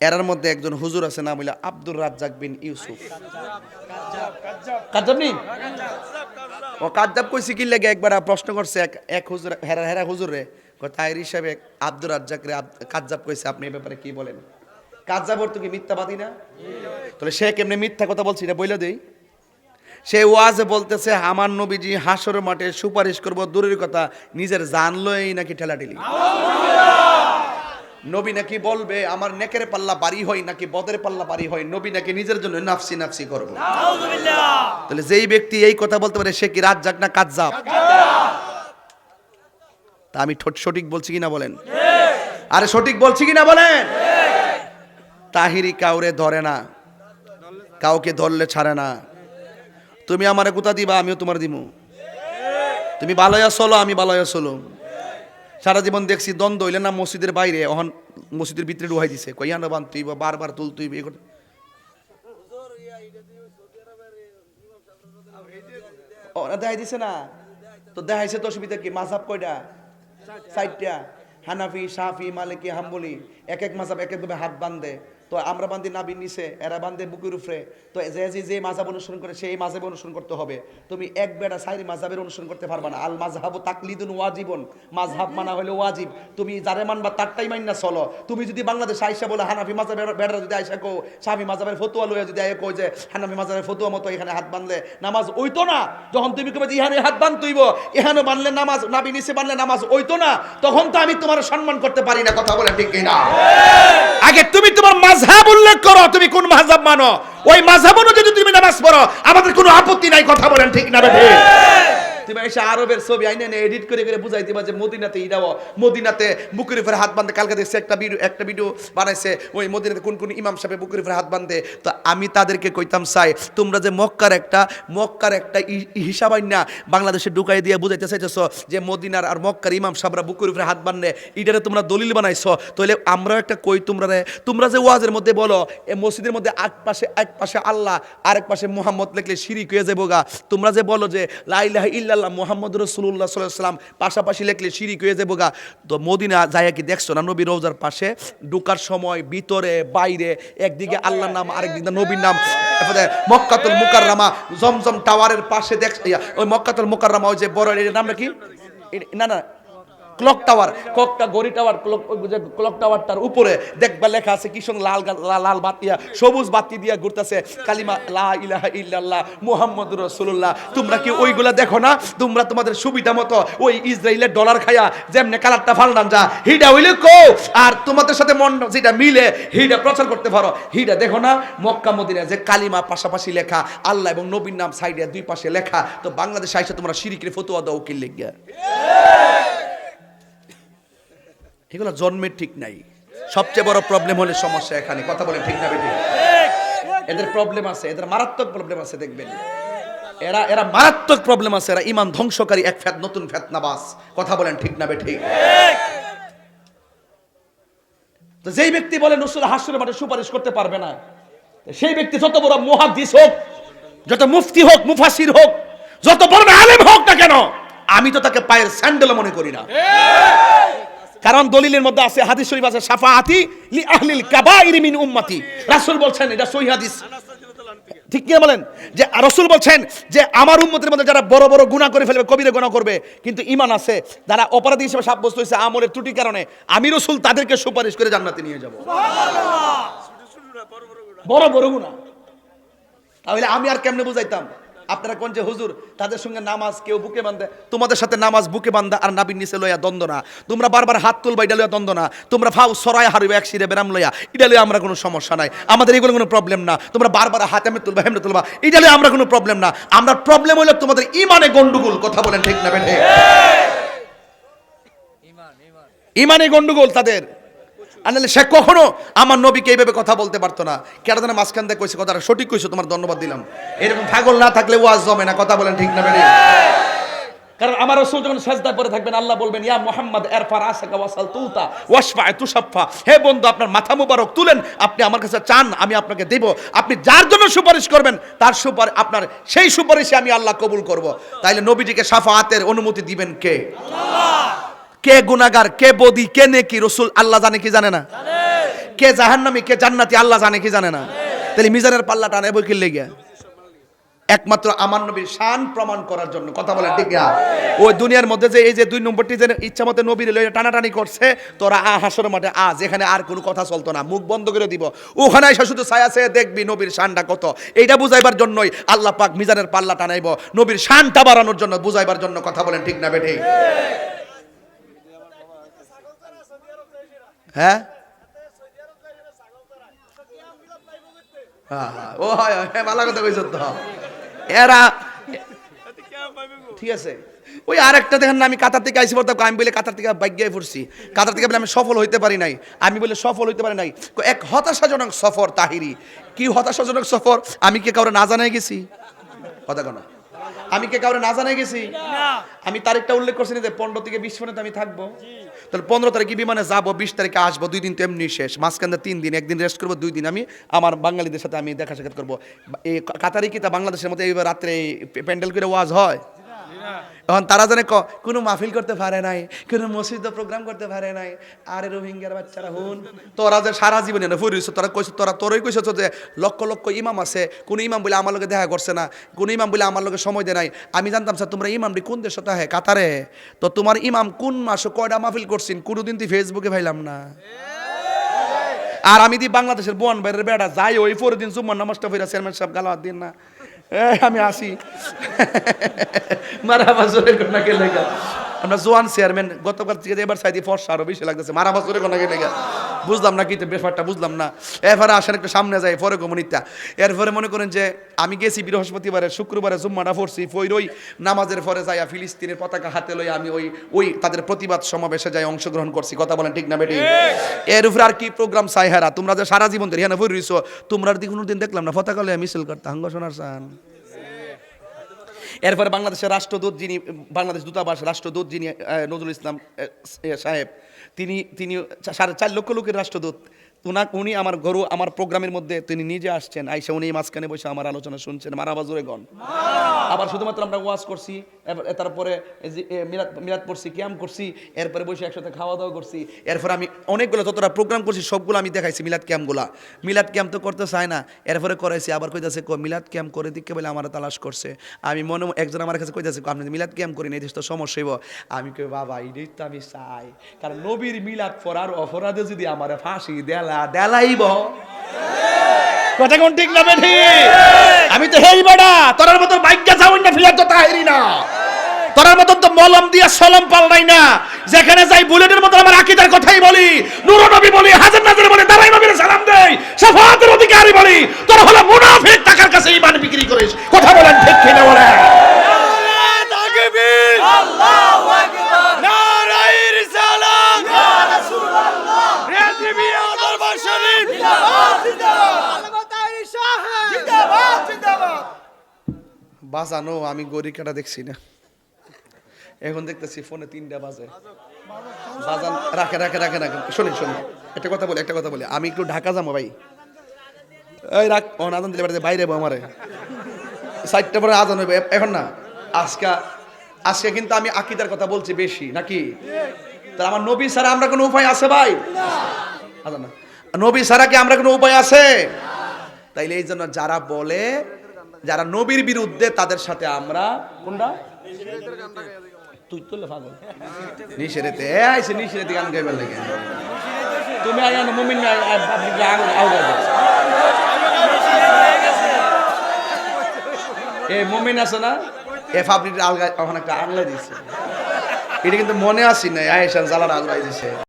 Error মধ্যে একজন হুজুর আছে নাম হইলা আব্দুর রাজ্জাক বিন ইউসুফ। কাজ্জাব নি? ও কাজ্জাব কইছি কি লেগে একবার প্রশ্ন করছে এক এক হুজুর হেরা হেরা হুজুর রে তাইর হিসাবে আব্দুর রাজ্জাক রে কাজ্জাব কইছে আপনি এই ব্যাপারে কি বলেন? কাজ্জাব অর্থ কি মিথ্যাবাদী না? তাহলে সে কেমনে মিথ্যা কথা বলছি এটা বইলে দেই। সে ওয়াজে বলতেছে আমার নবীজি হাসর মাঠে সুপারিশ করব দূরের কথা নিজের জান লই নাকি ঠেলাঠেলি। নবী নাকি বলবে আমার নেকের পাল্লা বাড়ি হয় নাকি বদের পাল্লা বাড়ি হয়? নবী নাকি নিজের জন্য নাফসি নাফসি করব। তাহলে যেই ব্যক্তি এই কথা বলতে পারে সে কি রাত যাক না কাজ যাক তা আমি ঠোঁট সঠিক বলছি কিনা বলেন? আরে সঠিক বলছি কিনা বলেন? তাহিরি কাউরে ধরে না কাউকে ধরলে ছাড়ে না। তুমি আমারে কোথা দিবা? আমিও তোমার দিমু। তুমি বালয়া চলো আমি বালয়া চলো সারা জীবন দেখছি দ্বন্দ্ব হইলে না মসজিদের বাইরে অহন মসজিদের ভিতরে ডুহাই দিছে। কইয়ানো বান, তুই বারবার তুল, তুই এ কর- ও দেখাই দিছে না? তো দেখাইছে তো অসুবিধা কি? মাঝাব কয়টা? সাইডটা হানাফি সাফি মালিকি, হাম্বলি। এক এক মাঝাব এক একভাবে হাত বান্ধে। তো আমরা বান্ধি নাবির নিচে, এরা বান্ধে বুকের উপরে। তো যে যে যে মাঝাব অনুসরণ করে, সেই মাঝাবে অনুসরণ করতে হবে। তুমি এক বেড়া সাইরি মাঝাবের অনুসরণ করতে পারবা না। আল মাঝহাবু তাকলিদুন ওয়াজিবন। মাঝহাব মানা হলে ওয়াজিব। তুমি যারে মানবা তারটাই মাইনা চলো। তুমি যদি বাংলাদেশ আইসা বলে, হানাফি মাঝাবের বেড়া যদি আইসা কো সাফি মাঝাবের ফতুয়া লইয়া যদি আয় কই যে, হানাফি মাঝাবের ফতুয়া মতো এখানে হাত বাঁধলে নামাজ ওইতো না। যখন তুমি কবে ইহানে হাত বান তুইব এখানে বানলে নামাজ নাবি নিচে বানলে নামাজ ওইতো না, তখন তো আমি তোমার সম্মান করতে পারি না। কথা বলে ঠিক কিনা? আগে তুমি তোমার মাঝহাব উল্লেখ করো, তুমি কোন মাঝহাব মানো? ওই মাঝহাব অনুযায়ী তুমি নামাজ পড়ো, আমাদের কোনো আপত্তি নাই, কথা বলেন ঠিক না বেঠে? তুমি এসে আরবের ছবি আইনে এনে এডিট করে করে যে মদিনাতে ইরাও মদিনাতে হাত বাঁধে কালকে একটা ভিডিও একটা ভিডিও বানাইছে, ওই মদিনাতে কোন কোন ইমাম সাহেব হাত বাঁধে। তো আমি তাদেরকে কইতাম চাই তোমরা যে মক্কার একটা মক্কার একটা হিসাব আইনা বাংলাদেশে ঢুকাই দিয়ে বুঝাইতে চাইতেছ যে মদিনার আর মক্কার ইমাম সাহেবরা বুকের উপরে হাত বাঁধে ইটারে তোমরা দলিল বানাইছো তাহলে আমরাও একটা কই তোমরা তোমরা যে ওয়াজের মধ্যে বলো, এ মসজিদের মধ্যে এক পাশে এক পাশে আল্লাহ, আরেক পাশে মোহাম্মদ লিখলে শিরিক হয়ে যাব গা তোমরা যে বলো যে লাইলাহ ইল্লাল্লাহ মোহাম্মদ রসুল্লাহ সাল্লাম পাশাপাশি লেখলে শিরিক হয়ে যাব গা তো মদিনা যাইয়া কি দেখছ না? নবী রোজার পাশে ঢুকার সময় ভিতরে, বাইরে, একদিকে আল্লাহর নাম, আরেকদিকে নবীর নাম। মক্কাতুল মুকাররামা, জমজম টাওয়ারের পাশে দেখ ওই মক্কাতুল মুকাররামা, ওই যে বড় এর নাম নাকি না না ক্লক টাওয়ার ক্লকটা গড়ি টাওয়ার ক্লক ক্লক টাওয়ারটার উপরে দেখবা লেখা আছে কি সঙ্গে লাল লাল বাতিয়া সবুজ বাতি দিয়া ঘুরতেছে। কালিমা, লা ইলাহা ইল্লাল্লাহ, মুহাম্মাদুর রাসূলুল্লাহ। তোমরা কি ওইগুলা দেখো না? তোমরা তোমাদের সুবিধা মতো ওই ইসরায়েলের ডলার খায়া যেমনে কালারটা ফালনান যা, হিডা হইলে কো আর তোমাদের সাথে মন যেটা মিলে, হিডা প্রচার করতে পারো। হিডা দেখো না, মক্কা মদিনা যে কালিমা পাশাপাশি লেখা, আল্লাহ এবং নবীর নাম সাইডে দুই পাশে লেখা। তো বাংলাদেশে আইসা তোমরা শিরিকের ফতুয়া দাও কি লেগিয়া। এগুলো জন্মের ঠিক নাই। সবচেয়ে বড় প্রবলেম হলে সমস্যা এখানে। কথা বলে ঠিক না বেঠিক এদের প্রবলেম আছে, এদের মারাত্মক প্রবলেম আছে, দেখবেন। এরা এরা মারাত্মক প্রবলেম আছে, এরা ইমান ধ্বংসকারী এক ফেত, নতুন ফেতনাবাস কথা বলেন ঠিক না বেঠিক তো যেই ব্যক্তি বলে নসুল হাসুরের মাঠে সুপারিশ করতে পারবে না সেই ব্যক্তি যত বড় মুহাদ্দিস হোক, যত মুফতি হোক মুফাসির হোক, যত বড় আলেম হোক না কেন, আমি তো তাকে পায়ের স্যান্ডেল মনে করি না। কারণ দলিলের মধ্যে আছে, হাদিস শরীফ আছে সাফাআতি লি আহলিল কাবাইর মিন উম্মতি। রাসূল বলছেন, এটা সহিহ হাদিস। ঠিক কি বলেন? যে রাসূল বলছেন যে আমার উম্মতের মধ্যে যারা বড় বড় গুনাহ করে ফেলবে কবিরে গুনাহ করবে, কিন্তু ঈমান আছে, যারা অপরাধী হিসেবে সাব্যস্ত হয়েছে আমলের ত্রুটির কারণে, আমি রাসূল তাদেরকে সুপারিশ করে জান্নাতে নিয়ে যাব। বড় বড় গুনাহ। তাহলে আমি আর কেমনে বুঝাইতাম? আপনারা কোন যে হুজুর তাদের সঙ্গে নামাজ কেউ বুকে বান্ধে তোমাদের সাথে নামাজ বুকে বান্ধা আর নাবির নিচে লইয়া দ্বন্দ্ব না। তোমরা বারবার হাত তুলবা এটা লইয়া দ্বন্দ্ব না। তোমরা ফাউ সরাই হারিবে এক সিরে বেরাম লইয়া এটা লইয়া আমরা কোনো সমস্যা নাই। আমাদের এগুলো কোনো প্রবলেম না। তোমরা বারবার হাতে আমি তুলবা হেমনে তুলবা এটা লইয়া আমরা কোনো প্রবলেম না। আমরা প্রবলেম হইলে তোমাদের ইমানে গন্ডগোল কথা বলেন ঠিক না বেঠে? ইমানে গন্ডগোল তাদের। আনলে সে কখনো আমার নবীকে এইভাবে কথা বলতে পারতো না। কেন যেন মাঝখান দিয়ে কইছে, কথাটা সঠিক কইছো, তোমার ধন্যবাদ দিলাম। এরকম পাগল না থাকলে ওয়াজ জমে না, কথা বলেন ঠিক না বেরে কারণ আমার রসুল যখন সেজদা পরে থাকবেন, আল্লাহ বলবেন, ইয়া মোহাম্মদ, এরফার আসাকা ওয়াসাল তুতা ওয়াসফা তুসাফা হে বন্ধু, আপনার মাথা মুবারক তুলেন, আপনি আমার কাছে চান, আমি আপনাকে দেব। আপনি যার জন্য সুপারিশ করবেন, তার সুপারিশ আপনার সেই সুপারিশে আমি আল্লাহ কবুল করব। তাইলে নবীজিকে সাফাতের অনুমতি দিবেন কে? কে গুনাগার কে বদি, কে নেকি রসুল, আল্লাহ জানে কি জানে না? কে জাহান্নামী, কে জান্নাতি, আল্লাহ জানে কি জানে না? তাহলে মিজানের পাল্লা টানে বই কিনলে গিয়া। একমাত্র আমার নবীর শান প্রমাণ করার জন্য। কথা বলেন ঠিক না ওই দুনিয়ার মধ্যে যে এই যে দুই নম্বরটি যে ইচ্ছা মতো নবীর টানাটানি করছে, তোরা আ হাসর মাঠে আজ, এখানে আর কোনো কথা চলতো না। মুখ বন্ধ করে দিব। ওখানে এসে শুধু ছায়া চেয়ে দেখবি নবীর শানটা কত। এইটা বুঝাইবার জন্যই আল্লাহ পাক মিজানের পাল্লা টানাইব। নবীর শানটা বাড়ানোর জন্য বুঝাইবার জন্য। কথা বলেন ঠিক না বেঠে হ্যাঁ? ও হয়, হ্যাঁ, ভালো কথা কইছ তো। এরা ঠিক আছে। ওই আরেকটা দেখেন না আমি কাতার থেকে আইসি পড়তাম আমি বলে কাতার থেকে বাইক গিয়ে পড়ছি কাতার থেকে বলে আমি সফল হইতে পারি নাই। আমি বলে সফল হইতে পারি নাই। এক হতাশাজনক সফর তাহিরি। কি হতাশাজনক সফর? আমি কি কাউরে না জানাই গেছি? কথা কেন আমি কে কাউরে না জানাই গেছি? আমি তারিখটা উল্লেখ করছি না যে পনেরো থেকে বিশ মিনিট আমি থাকব। তাহলে পনেরো তারিখে বিমানে যাব, বিশ তারিখে আসব, দুই দিন তো এমনি শেষ। মাঝখানে তিন দিন, একদিন রেস্ট করব, দুই দিন আমি আমার বাঙালিদের সাথে আমি দেখা সাক্ষাৎ করব। এই কাতারি কি তা বাংলাদেশের মতো এইবার রাত্রে প্যান্ডেল করে ওয়াজ হয়? এখন তারা জানে কোনো মাহফিল করতে পারে নাই, কোনো মসজিদ প্রোগ্রাম করতে পারে নাই। আরে রোহিঙ্গার বাচ্চারা হুন, তোরা যে সারা জীবনে না ফুরিস, তোরা কইছ তোরা তোরই কইছ যে লক্ষ লক্ষ ইমাম আছে, কোন ইমাম বলে আমার লগে দেখা করছে না, কোন ইমাম বলে আমার লগে সময় দেয় নাই। আমি জানতাম, স্যার, তোমরা ইমামটি কোন দেশ হ্যাঁ? কাতারে? তো তোমার ইমাম কোন মাসে কয়টা মাহফিল করছেন? কোনোদিন তুই ফেসবুকে ভাইলাম না। আর আমি দি বাংলাদেশের বোন বাইরের বেড়া, যাই ওই পরের দিন জুম্মার নামাজটা ফিরা চেয়ারম্যান সাহেব গালাওয়াত দিন না। আমি আসি। মারা বাজরে কোনাকে লেখা লেগা? আমরা জোয়ান চেয়ারম্যান গতকাল থেকে এবার সাইদি ফর্সা আরও বেশি লাগতেছে। মারা বাজরে কোনাকে লেখা লেগা? বুঝলাম না কি তো ব্যাপারটা বুঝলাম না। এরপরে আসেন একটু সামনে যাই পরে কমিউনিটা এরপরে মনে করেন যে আমি গেছি বৃহস্পতিবারে শুক্রবারে জুম্মাটা পড়ছি ফইরই নামাজের পরে যাইয়া ফিলিস্তিনের পতাকা হাতে লই আমি ওই ওই তাদের প্রতিবাদ সমাবেশে যাই অংশগ্রহণ করছি। কথা বলেন ঠিক না বেটি? এর উপরে আর কি প্রোগ্রাম চাই হারা? তোমরা যে সারা জীবন ধরে হ্যাঁ রইছো তোমরা দিকে কোনোদিন দেখলাম না পতাকা লইয়া মিছিল করতে হাঙ্গ শোনার চান এরপরে বাংলাদেশের রাষ্ট্রদূত যিনি, বাংলাদেশ দূতাবাস রাষ্ট্রদূত যিনি নজরুল ইসলাম সাহেব, তিনি তিনি সাড়ে চার লক্ষ লোকের রাষ্ট্রদূত। উনা উনি আমার গরু আমার প্রোগ্রামের মধ্যে তিনি নিজে আসছেন, আইসা উনি মাঝখানে বসে আমার আলোচনা শুনছেন। মারাবা জোরে গন আবার শুধুমাত্র আমরা ওয়াজ করছি তারপরে মিলাদ পড়ছি ক্যাম্প করছি, এরপরে বসে একসাথে খাওয়া দাওয়া করছি। এরপরে আমি অনেকগুলো যতটা প্রোগ্রাম করছি, সবগুলো আমি দেখাইছি, মিলাদ ক্যাম্পগুলা মিলাদ ক্যাম্প তো করতে চায় না এরপরে করাইছি, আবার কইতাছে মিলাদ ক্যাম্প করে দিকে বলে আমার তালাশ করছে। আমি মনে একজন আমার কাছে কইতাছে আপনি মিলাদ ক্যাম্প করেন, এই তো সমস্যা হইব। আমি কই, বাবা এই তো আমি চাই। কারণ নবীর মিলাদ পড়ার অপরাধে যদি আমার ফাঁসি দেলা দেলাইব। কথা কোন ঠিক না আমি তো হেই বেড়া তোরার মতো বাইকটা যাওয়াই না ফিরার তো তাহেরি না। তোরার মতন তো মলম দিয়া সলম পাল্লাই না। যেখানে যাই বুলেটের মতো আমার আকিদার কথাই বলি। নুর নবী বলি, হাজার নাজার বলি দাঁড়াই নবীর সালাম দেই সাফাতের অধিকারী বলি। তোর হলো মুনাফিক, টাকার কাছে ইমান বিক্রি করিস কথা বলেন ঠিক কিনা বলেন বাজানো আমি গড়ি কাটা দেখছি না। এখন দেখতেছি ফোনে তিনটা বাজে। বাজান, রাখে রাখে রাখে রাখে। শুনি শুনি একটা কথা বলি, একটা কথা বলি। আমি একটু ঢাকা যাব ভাই। এই রাখ ও আজান দিলে বাড়িতে বাইরে আমার। সাইডটা পরে আজান হইবে এখন না। আজকে আজকে কিন্তু আমি আকিদার কথা বলছি বেশি, নাকি? তাহলে আমার নবী ছাড়া আমরা কোনো উপায় আছে ভাই? না। নবী ছাড়া কি আমরা কোনো উপায় আছে? তাইলে এই জন্য যারা বলে যারা নবীর বিরুদ্ধে তাদের সাথে আমরা কোনটা? তুই তুললে পাগল। নিশিরেতে আইছে নিশিরেতে গান গাইবার লাগে। তুমি না মুমিন এ, মুমিন আছে না? এ পাবলিক আলগা ওখানে একটা আগলা দিছে। এটা কিন্তু মনে আসি না আয়েশান জ্বালার আগলাই দিছে।